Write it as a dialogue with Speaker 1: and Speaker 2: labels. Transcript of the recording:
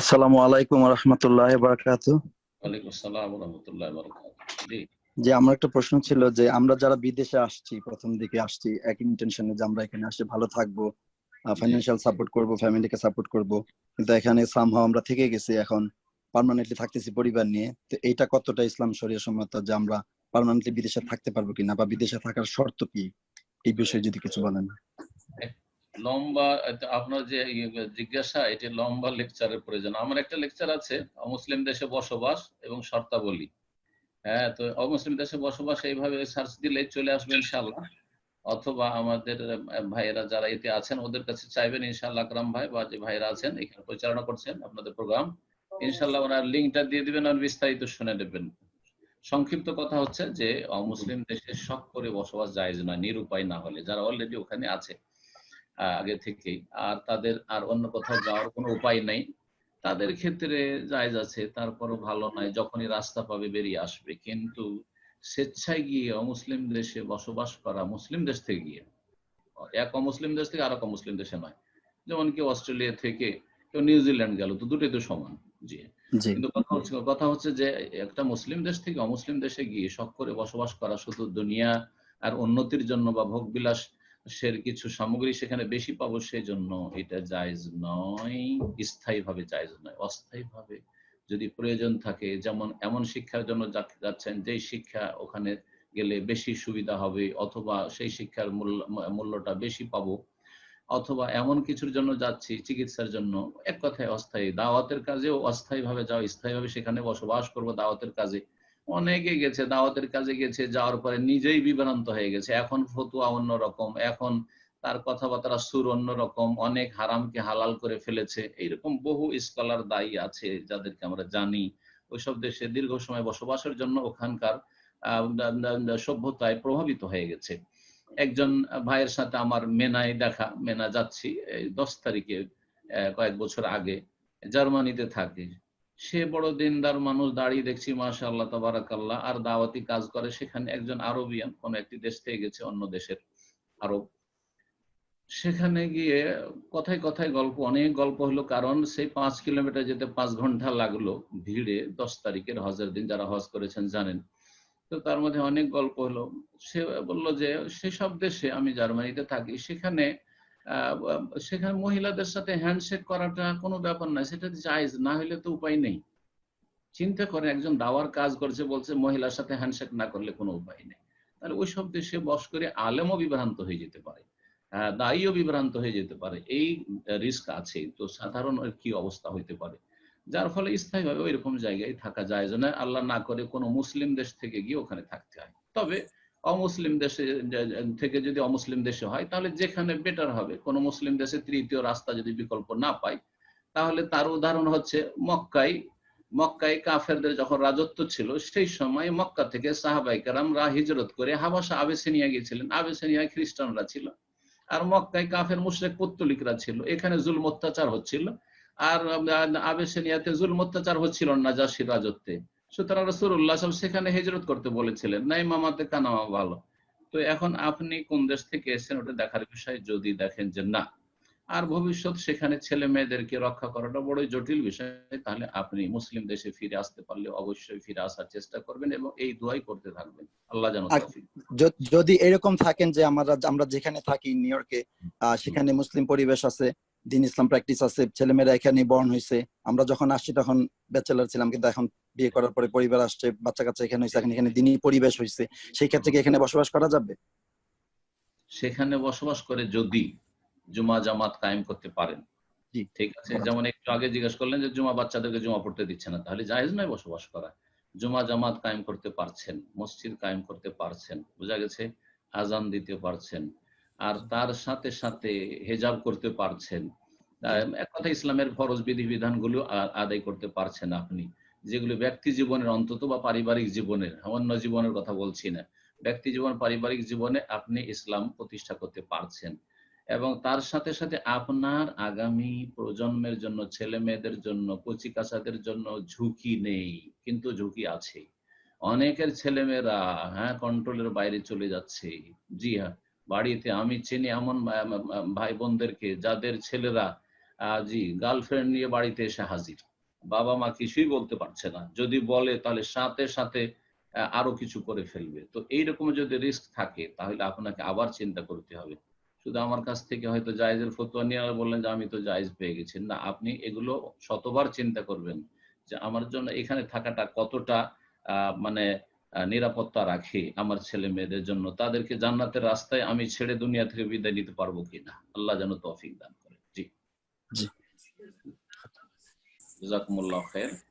Speaker 1: আসসালামু আলাইকুম রহমতুল্লাহ বারাকাত যে আমার একটা প্রশ্ন ছিল যে আমরা যারা বিদেশে আসছি প্রথম দিকে আসছি এক ইন্টেনশনে যে আমরা এখানে আসে ভালো থাকব ফাইন্যান্সিয়াল সাপোর্ট করব ফ্যামিলিকে সাপোর্ট করব। কিন্তু এখানে সামহাও আমরা থেকে গেছি এখন পার্মানেন্টলি থাকতেছি পরিবার নিয়ে। তো এইটা কতটা ইসলাম শরীয় সম্মত যে আমরা পার্মানেন্টলি বিদেশে থাকতে পারব কিনা বা বিদেশে থাকার শর্ত কি? এই বিষয়ে যদি কিছু বলেন।
Speaker 2: লম্বা আপনার যে ইয়ে জিজ্ঞাসা এটি লম্বা লেকচারের প্রয়োজন। আমার একটা লেকচার আছে অমুসলিম দেশে বসবাস এবং শর্তাবলী। হ্যাঁ তো অমুসলিম দেশে বসবাস এইভাবে সার্চ দিলে চলে আসবে ইনশাল্লাহ অথবা আমাদের ভাইয়েরা যারা এতে আছেন ওদের কাছে চাইবেন ইনশাল্লাহ আকরাম ভাই বা যে ভাইয়েরা আছেন এখানে পরিচালনা করছেন আপনাদের প্রোগ্রাম ইনশাল্লাহ ওনার লিঙ্কটা দিয়ে দিবেন আর বিস্তারিত শুনে নেবেন। সংক্ষিপ্ত কথা হচ্ছে যে অমুসলিম দেশে শখ করে বসবাস জায়েজ নয় নিরুপায় না হলে যারা অলরেডি ওখানে আছে। আগে থেকেই। আর তাদের আর অন্য কোথাও যাওয়ার কোনো উপায় নেই। তাদের ক্ষেত্রে জায়জ আছে তারপরও ভালো নয়। যখনই রাস্তা পাবে বেরিয়ে আসবে। কিন্তু স্বেচ্ছায় গিয়ে অমুসলিম দেশে বসবাস করা মুসলিম দেশ থেকে গিয়ে এক অমুসলিম দেশ থেকে আর এক অমুসলিম দেশে নয়। যেমন কেউ অস্ট্রেলিয়া থেকে কেউ নিউজিল্যান্ড গেল তো দুটোই তো সমান। জি।
Speaker 1: জি।
Speaker 2: কিন্তু কথা হচ্ছে কথা হচ্ছে যে একটা মুসলিম দেশ থেকে অমুসলিম দেশে গিয়ে শখ করে বসবাস করা শুধু দুনিয়া আর উন্নতির জন্য বা ভোগ বিলাস সের কিছু সামগ্রী সেখানে বেশি পাবো সেই জন্য এটা জায়জ নয় স্থায়ী ভাবে জায়জ নয়। অস্থায়ী ভাবে যদি প্রয়োজন থাকে, যেমন এমন শিক্ষার জন্য যাচ্ছেন, যেই শিক্ষা ওখানে গেলে বেশি সুবিধা হবে, অথবা সেই শিক্ষার মূল্য মূল্যটা বেশি পাবো, অথবা এমন কিছুর জন্য যাচ্ছি চিকিৎসার জন্য, এক কথায় অস্থায়ী। দাওয়াতের কাজেও অস্থায়ী ভাবে যাও স্থায়ী ভাবে সেখানে বসবাস করব, দাওয়াতের কাজে অনেকে গেছে, দাওয়াতের কাজে গেছে, যাওয়ার পরে নিজেই বিভ্রান্ত হয়ে গেছে। এখন ফতুয়া অন্যরকম এখন তার কথাবার্তা সুর অন্যরকম অনেক হারামকে হালাল করে ফেলেছে। এইরকম বহু স্কলার দায়ী আছে যাদেরকে আমরা জানি। ওইসব দেশে দীর্ঘ সময় বসবাসের জন্য ওখানকার সভ্যতায় প্রভাবিত হয়ে গেছে। একজন ভাইয়ের সাথে আমার মেনায় দেখা, মেনা যাচ্ছি দশ তারিখে কয়েক বছর আগে, জার্মানিতে থাকে। সে বড় দিনদার মানুষ দাঁড়িয়ে দেখছি মাশা আল্লাহ তাবারাকাল্লাহ, আর দাওয়াতি কাজ করে। সেখানে একজন আরবিয়ান কোন একটি দেশ থেকে গেছে, অন্য দেশের আরব। সেখানে গিয়ে কথায় কথায় গল্প, অনেক গল্প হলো, কারণ সেই পাঁচ কিলোমিটার যেতে পাঁচ ঘণ্টা লাগল ভিড়ে, দশ তারিখের হজের দিন যারা হজ করেছেন, জানেন। তো তার মধ্যে অনেক গল্প হলো। সে বলল যে, সেসব দেশে আমি জার্মানিতে থাকি, সেখানে সেখানে মহিলাদের সাথে হ্যান্ডশেক করাটা কোনো ব্যাপার না সেটা জায়েজ, না হলে তো উপায় নেই। চিন্তা করে একজন দাওয়ার কাজ করছে, বলছে মহিলার সাথে হ্যান্ডশেক না করলে কোনো উপায় নেই। তাহলে ওই সব দেশে বস করে আলেমও বিভ্রান্ত হয়ে যেতে পারে দায়ীও বিভ্রান্ত হয়ে যেতে পারে, এই রিস্ক আছে। তো সাধারণ কি অবস্থা হইতে পারে? যার ফলে স্থায়ীভাবে ওই রকম জায়গায় থাকা যায় না, আল্লাহ না করে কোনো মুসলিম দেশ থেকে গিয়ে ওখানে থাকতে হয়। তবে অমুসলিম দেশে থেকে যদি অমুসলিম দেশে হয়, তাহলে যেখানে বেটার হবে। কোন মুসলিম দেশে তৃতীয় রাস্তা যদি বিকল্প না পায়, তাহলে তার উদাহরণ হচ্ছে মক্কাই মক্কায় কাফেরদের যখন রাজত্ব ছিল, সেই সময় মক্কা থেকে সাহাবাইকারামরা হিজরত করে হাবাসা আবেসেনিয়া গিয়েছিলেন। আবেসেনিয়া খ্রিস্টানরা ছিল। আর মক্কায় কাফের মুশরেক পত্তলিকরা ছিল। এখানে জুল অত্যাচার হচ্ছিল। আর, আবেসেনিয়াতে জুল অত্যাচার হচ্ছিল না জাসির রাজত্বে। সুতরাং রসুল্লাহ সেখানে হিজরত করতে বলেছিলেন নাই মামাতে কানামা ভালো। তো এখন আপনি কোন দেশ থেকে এসেছেন ওটা দেখার বিষয় যদি দেখেন যে না। আর ভবিষ্যৎ সেখানে ছেলে মেয়েদেরকে রক্ষা করাটা বড়ই জটিল বিষয় তাহলে আপনি মুসলিম দেশে ফিরে আসতে পারলে অবশ্যই ফিরে আসার চেষ্টা করবেন এবং এই দোয়াই করতে থাকবেন। আল্লাহ তৌফিক
Speaker 1: য- যদি এরকম থাকেন যে আমরা আমরা যেখানে থাকি নিউ ইয়র্কে সেখানে মুসলিম পরিবেশ আছে দিন ইসলাম প্র্যাকটিস আছে ছেলেমেয়েরা এখানে বর্ণ হয়েছে আমরা যখন আসছি তখন ব্যাচেলার ছিলাম কিন্তু এখন বিয়ে করার পরে পরিবার আসছে বাচ্চা কাচ্চা এখানে হয়েছে এখন এখানে দিনই পরিবেশ হয়েছে সেই ক্ষেত্রে কি এখানে বসবাস করা যাবে?
Speaker 2: সেখানে বসবাস করে যদি জুমা জামাত কায়েম করতে পারেন। ঠিক আছে? যেমন একটু আগে জিজ্ঞেস করলেন যে জুমা বাচ্চাদেরকে জুমা পড়তে দিচ্ছে না তাহলে জায়েজ নয় বসবাস করা। জুমা জামাত কায়েম করতে পারছেন মসজিদ কায়েম করতে পারছেন বোঝা গেছে? আজান দিতে পারছেন। আর তার সাথে সাথে হেজাব করতে পারছেন। এক কথা ইসলামের ফরজ বিধি বিধানগুলো আ- আদায় করতে পারছেন আপনি। যেগুলো ব্যক্তি জীবনের অন্তত বা পারিবারিক জীবনের অন্য জীবনের কথা বলছি না, ব্যক্তি জীবন, পারিবারিক জীবনে আপনি ইসলাম প্রতিষ্ঠা করতে পারছেন। এবং তার সাথে সাথে আপনার আগামী প্রজন্মের জন্য, ছেলে মেয়েদের জন্য, কচি কাচাদের জন্য ঝুঁকি নেই, কিন্তু ঝুঁকি আছে। অনেকের ছেলেমেয়েরা হ্যাঁ কন্ট্রোলের বাইরে চলে যাচ্ছে। জি হ্যাঁ বাড়িতে আমি চিনি এমন ভাই বোনদেরকে যাদের ছেলেরা জি গার্লফ্রেন্ড নিয়ে বাড়িতে এসে হাজির। বাবা মা কিছুই বলতে পারছে না। যদি বলে তাহলে সাথে সাথে আরও কিছু করে ফেলবে। তো এইরকম যদি রিস্ক থাকে, তাহলে আপনাকে আবার চিন্তা করতে হবে। শুধু আমার কাছ থেকে হয়তো জায়েজের ফতোয়া নিয়ে বললেন যে, আমি তো জায়েজ পেয়ে গেছি। না, আপনি এগুলো শতবার চিন্তা করবেন যে, আমার জন্য এখানে থাকাটা কতটা মানে নিরাপত্তা রাখি আমার ছেলে মেয়েদের জন্য। তাদেরকে জান্নাতের রাস্তায় আমি ছেড়ে দুনিয়া থেকে বিদায় নিতে পারব কিনা? আল্লাহ যেন তৌফিক দান করে। জি।
Speaker 1: জি।
Speaker 2: জাকুমুল্লাহ খের